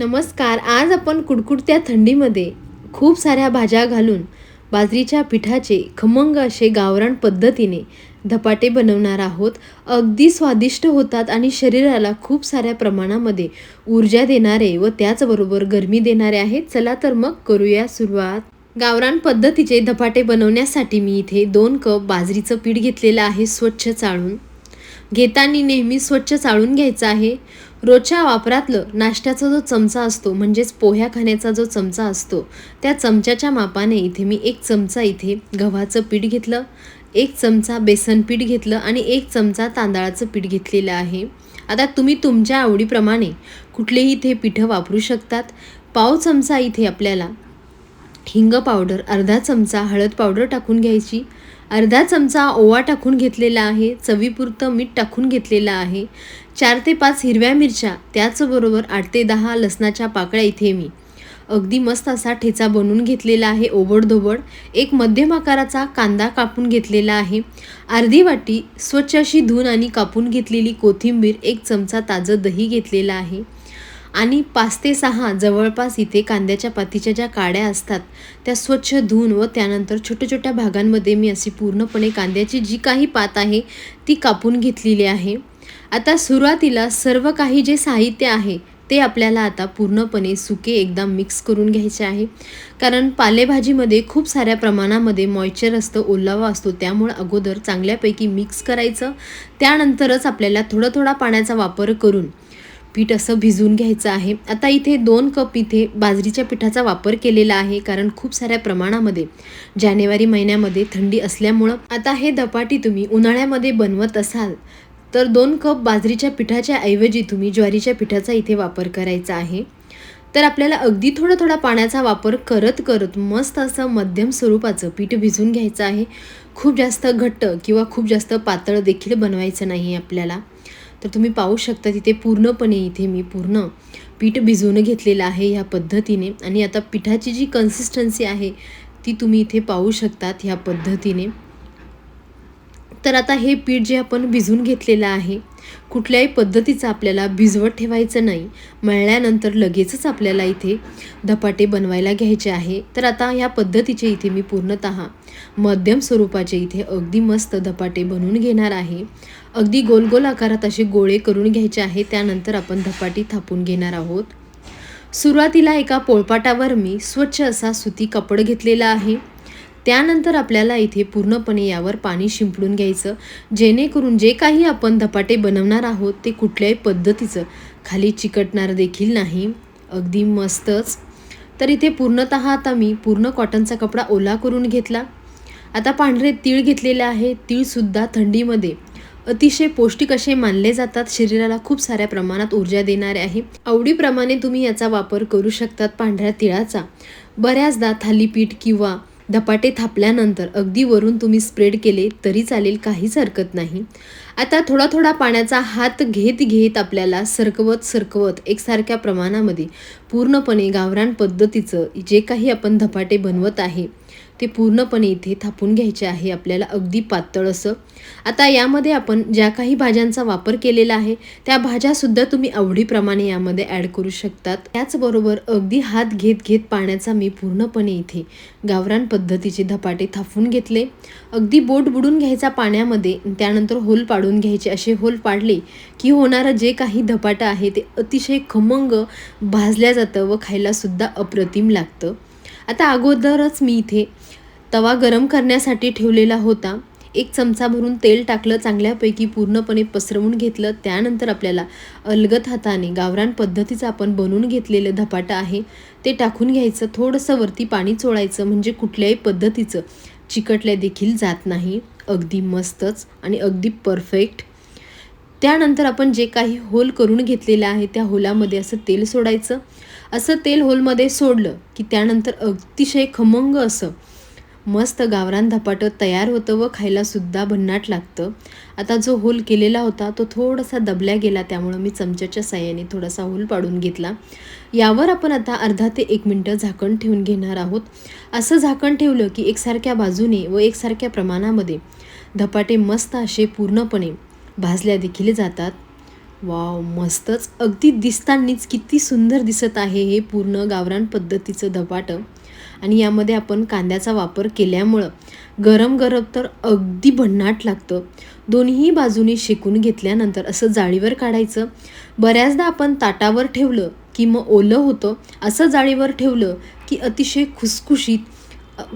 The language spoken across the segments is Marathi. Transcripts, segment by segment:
नमस्कार आज आपण कुडकुडत्या थंडीमध्ये खूप साऱ्या भाज्या घालून बाजरीच्या पिठाचे खमंग असे गावरान पद्धतीने धपाटे बनवणार आहोत. अगदी स्वादिष्ट होतात आणि शरीराला खूप साऱ्या प्रमाणामध्ये ऊर्जा देणारे व त्याचबरोबर गरमी देणारे आहेत. चला तर मग करूया सुरुवात. गावरान पद्धतीचे धपाटे बनवण्यासाठी मी इथे दोन कप बाजरीचं पीठ घेतलेलं आहे स्वच्छ चाळून. घेताना नेहमी स्वच्छ चाळून घ्यायचं आहे. रोजच्या वापरातलं नाश्त्याचा जो चमचा असतो म्हणजेच पोह्या खाण्याचा जो चमचा असतो त्या चमच्याच्या मापाने इथे मी एक चमचा इथे गव्हाचं पीठ घेतलं एक चमचा बेसन पीठ घेतलं आणि एक चमचा तांदळाचं पीठ घेतलेलं आहे. आता तुम्ही तुमच्या आवडीप्रमाणे कुठलेही इथे पिठं वापरू शकतात. पाव चमचा इथे आपल्याला हिंग पावडर अर्धा चमचा हळद पावडर टाकून घ्यायची. अर्धा चमचा ओवा टाकून घेतलेला आहे चवीपुरतं मीठ टाकून घेतलेलं आहे. चार ते पाच हिरव्या मिरच्या त्याचबरोबर आठ ते दहा लसणाच्या पाकळ्या इथे मी. अगदी मस्त असा ठेचा बनवून घेतलेला आहे ओबडधोबड. एक मध्यम आकाराचा कांदा कापून घेतलेला आहे. अर्धी वाटी स्वच्छ अशी धुवून आणि कापून घेतलेली कोथिंबीर एक चमचा ताजं दही घेतलेलं आहे. आणि पाच ते सहा जवळपास इथे कांद्याच्या पातीच्या ज्या काड्या असतात त्या स्वच्छ धुवून व त्यानंतर छोट्या छोट्या भागांमध्ये मी अशी पूर्णपणे कांद्याची जी काही पात आहे ती कापून घेतलेली आहे. आता सुरुवातीला सर्व काही जे साहित्य आहे ते आपल्याला आता पूर्णपणे सुके एकदम मिक्स करून घ्यायचे आहे. कारण पालेभाजीमध्ये खूप साऱ्या प्रमाणामध्ये मॉइश्चर असतं ओलावा असतो त्यामुळं अगोदर चांगल्यापैकी मिक्स करायचं. त्यानंतरच आपल्याला थोडा थोडा पाण्याचा वापर करून पीठ असं भिजवून घ्यायचं आहे. आता इथे दोन कप इथे बाजरीच्या पिठाचा वापर केलेला आहे कारण खूप साऱ्या प्रमाणामध्ये जानेवारी महिन्यामध्ये थंडी असल्यामुळं आता हे धपाटी तुम्ही उन्हाळ्यामध्ये बनवत असाल तर दोन कप बाजरीच्या पिठाच्या ऐवजी तुम्ही ज्वारीच्या पिठाचा इथे वापर करायचा आहे. तर आपल्याला अगदी थोडा थोडा पाण्याचा वापर करत करत मस्त असं मध्यम स्वरूपाचं पीठ भिजून घ्यायचं आहे. खूप जास्त घट्ट किंवा खूप जास्त पातळ देखील बनवायचं नाही आपल्याला. तर तुम्ही पाहू शकता तिथे पूर्णपणे इथे मी पूर्ण पीठ भिजवून घेतलेलं आहे ह्या पद्धतीने. आणि आता पिठाची जी कन्सिस्टन्सी आहे ती तुम्ही इथे पाहू शकतात ह्या पद्धतीने. तर आता हे पीठ जे आपण भिजवून घेतलेलं आहे कुठल्याही पद्धतीचं आपल्याला भिजवत ठेवायचं नाही. मळल्यानंतर लगेचच आपल्याला इथे धपाटे बनवायला घ्यायचे आहे. तर आता ह्या पद्धतीचे इथे मी पूर्णत मध्यम स्वरूपाचे इथे अगदी मस्त धपाटे बनवून घेणार आहे. अगदी गोल गोल आकारात असे गोळे करून घ्यायचे आहे. त्यानंतर आपण धपाटी थापून घेणार आहोत. सुरुवातीला एका पोळपाटावर मी स्वच्छ असा सुती कपड घेतलेला आहे. त्यानंतर आपल्याला इथे पूर्णपणे यावर पाणी शिंपडून घ्यायचं. जेणेकरून जे काही आपण धपाटे बनवणार आहोत ते कुठल्याही पद्धतीचं खाली चिकटणार देखील नाही. अगदी मस्तच. तर इथे पूर्णत आता मी पूर्ण कॉटनचा कपडा ओला करून घेतला. आता पांढरे तीळ घेतलेले आहे. तीळसुद्धा थंडीमध्ये. अतिशय पौष्टिक असे मानले जातात. शरीराला खूप साऱ्या प्रमाणात ऊर्जा देणारे आहे. आवडीप्रमाणे तुम्ही याचा वापर करू शकतात पांढऱ्या तिळाचा. बऱ्याचदा थालीपीठ किंवा धपाटे थापल्यानंतर अगदी वरून तुम्ही स्प्रेड केले तरी चालेल काहीच हरकत नाही. आता थोडा थोडा पाण्याचा हात घेत घेत आपल्याला सरकवत सरकवत एकसारख्या प्रमाणामध्ये पूर्णपणे गावरान पद्धतीचं जे काही आपण धपाटे बनवत आहे ते पूर्णपणे इथे थापून घ्यायचे आहे. आपल्याला अगदी पातळ असं. आता यामध्ये आपण ज्या काही भाज्यांचा वापर केलेला आहे त्या भाज्यासुद्धा तुम्ही आवडीप्रमाणे यामध्ये ॲड करू शकतात. त्याचबरोबर अगदी हात घेत घेत पाण्याचा मी पूर्णपणे इथे गावरान पद्धतीचे धपाटे थापून घेतले. अगदी बोट बुडून घ्यायचा पाण्यामध्ये त्यानंतर होल पाडून घ्यायचे असे होल पाडले की होणारं जे काही धपाटं आहे ते अतिशय खमंग भाजल्या जातं व खायलासुद्धा अप्रतिम लागतं. आता अगोदरच मी इथे तवा गरम करण्यासाठी ठेवलेला होता. एक चमचा भरून तेल टाकलं चांगल्यापैकी पूर्णपणे पसरवून घेतलं. त्यानंतर आपल्याला अलगत हाताने गावरान पद्धतीचं आपण बनवून घेतलेलं धपाटं आहे ते टाकून घ्यायचं. थोडंसं वरती पाणी चोळायचं म्हणजे कुठल्याही पद्धतीचं चिकटल्या देखील जात नाही. अगदी मस्तच आणि अगदी परफेक्ट. त्यानंतर आपण जे काही होल करून घेतलेलं आहे त्या होलामध्ये असं तेल सोडायचं. असं तेल होलमध्ये सोडलं की त्यानंतर अतिशय खमंग असं मस्त गावरान धपाटं तयार होतं व खायलासुद्धा भन्नाट लागतं. आता जो होल केलेला होता तो थोडासा दबल्या गेला त्यामुळं मी चमच्याच्या साह्याने थोडासा होल पाडून घेतला. यावर आपण आता अर्धा ते एक मिनटं झाकण ठेवून घेणार आहोत. असं झाकण ठेवलं की एकसारख्या बाजूने व एकसारख्या प्रमाणामध्ये धपाटे मस्त असे पूर्णपणे भाजल्या देखील जातात. वाव मस्तच. अगदी दिसतानीच किती सुंदर दिसत आहे हे पूर्ण गावरान पद्धतीचं धपाटं. आणि यामध्ये आपण कांद्याचा वापर केल्यामुळं गरम गरम तर अगदी भन्नाट लागतं. दोन्ही बाजूनी शेकून घेतल्यानंतर असं जाळीवर काढायचं. बऱ्याचदा आपण ताटावर ठेवलं की मग ओलं होतं. असं जाळीवर ठेवलं की अतिशय खुसखुशीत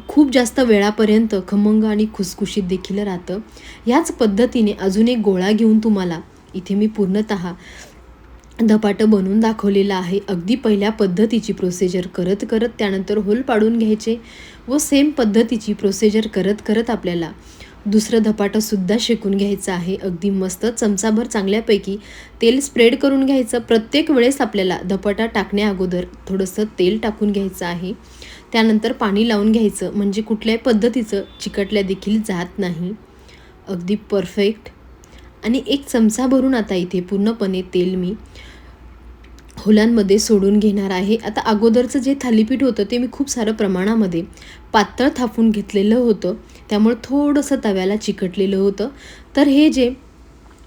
खूप जास्त वेळापर्यंत खमंग आणि खुसखुशीत देखील राहतं. याच पद्धतीने अजून एक गोळा घेऊन तुम्हाला इथे मी पूर्णतः धपाटं बनवून दाखवलेलं आहे. अगदी पहिल्या पद्धतीची प्रोसिजर करत करत त्यानंतर होल पाडून घ्यायचे व सेम पद्धतीची प्रोसिजर करत करत आपल्याला दुसरं धपाटंसुद्धा शेकून घ्यायचं आहे. अगदी मस्त चमचाभर चांगल्यापैकी तेल स्प्रेड करून घ्यायचं. प्रत्येक वेळेस आपल्याला धपाटा टाकण्या अगोदर थोडंसं तेल टाकून घ्यायचं आहे. त्यानंतर पाणी लावून घ्यायचं. म्हणजे कुठल्याही पद्धतीचं चिकटल्या देखील जात नाही. अगदी परफेक्ट आणि एक चमचा भरून आता इथे पूर्णपणे तेल मी होलांमध्ये सोडून घेणार आहे. आता अगोदरचं जे थालीपीठ होतं ते मी खूप सारं प्रमाणामध्ये पातळ थापून घेतलेलं होतं. त्यामुळे थोडंसं तव्याला चिकटलेलं होतं. तर हे जे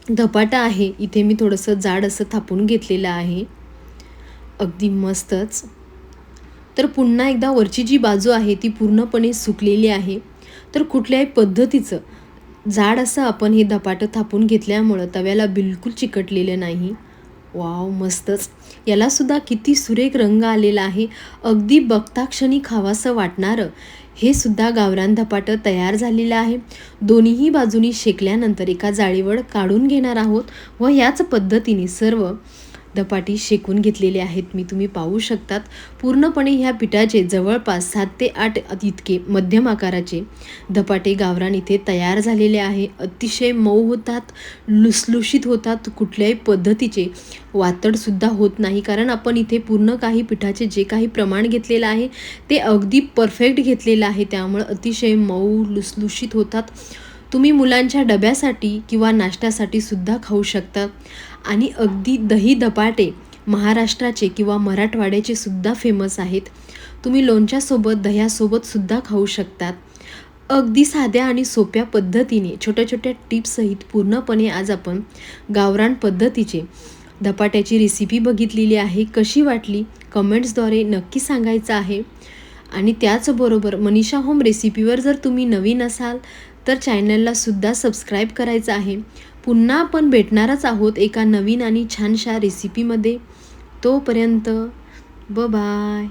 धपाटा आहे इथे मी थोडंसं जाड असं थापून घेतलेलं आहे. अगदी मस्तच. तर पुन्हा एकदा वरची जी बाजू आहे ती पूर्णपणे सुकलेली आहे. तर कुठल्याही पद्धतीचं जाड असं आपण हे धपाटं थापून घेतल्यामुळं तव्याला बिलकुल चिकटलेलं नाही. वाव मस्तच. यालासुद्धा किती सुरेख रंग आलेला आहे. अगदी बघताक्षणी खावासं वाटणारं. हे सुद्धा गावरान धपाटं तयार झालेलं आहे. दोन्हीही बाजूनी शेकल्यानंतर एका जाळीवर काढून घेणार आहोत व याच पद्धतीने सर्व धपाटी शेकून घेतलेले आहेत. मी तुम्ही पाहू शकतात. पूर्णपणे ह्या पिठाचे जवळपास सात ते आठ इतके मध्यम आकाराचे धपाटे गावरान इथे तयार झालेले आहे. अतिशय मऊ होतात लुसलुशीत होतात. कुठल्याही पद्धतीचे वातडसुद्धा होत नाही. कारण आपण इथे पूर्ण काही पिठाचे जे काही प्रमाण घेतलेलं आहे ते अगदी परफेक्ट घेतलेलं आहे. त्यामुळं अतिशय मऊ लुसलुशीत होतात. तुम्ही मुलांच्या डब्यासाठी किंवा नाश्त्यासाठी सुद्धा खाऊ शकता. आणि अगदी दही धपाटे महाराष्ट्राचे किंवा मराठवाड्याचे सुद्धा फेमस आहेत. तुम्ही लोणच्यासोबत दह्यासोबत सुद्धा खाऊ शकतात. अगदी साध्या आणि सोप्या पद्धतीने छोट्या छोट्या टिप्ससहित पूर्णपणे आज आपण गावरान पद्धतीचे धपाट्याची रेसिपी बघितलेली आहे. कशी वाटली? कमेंट्सद्वारे नक्की सांगायचं आहे. आणि त्याचबरोबर मनीषा होम रेसिपीवर जर तुम्ही नवीन असाल तर चॅनलला सुद्धा सबस्क्राईब करायचं आहे. पुन्हा आपण भेटणारच आहोत एका नवीन आणि छानशा रेसिपीमध्ये तोपर्यंत ब बाय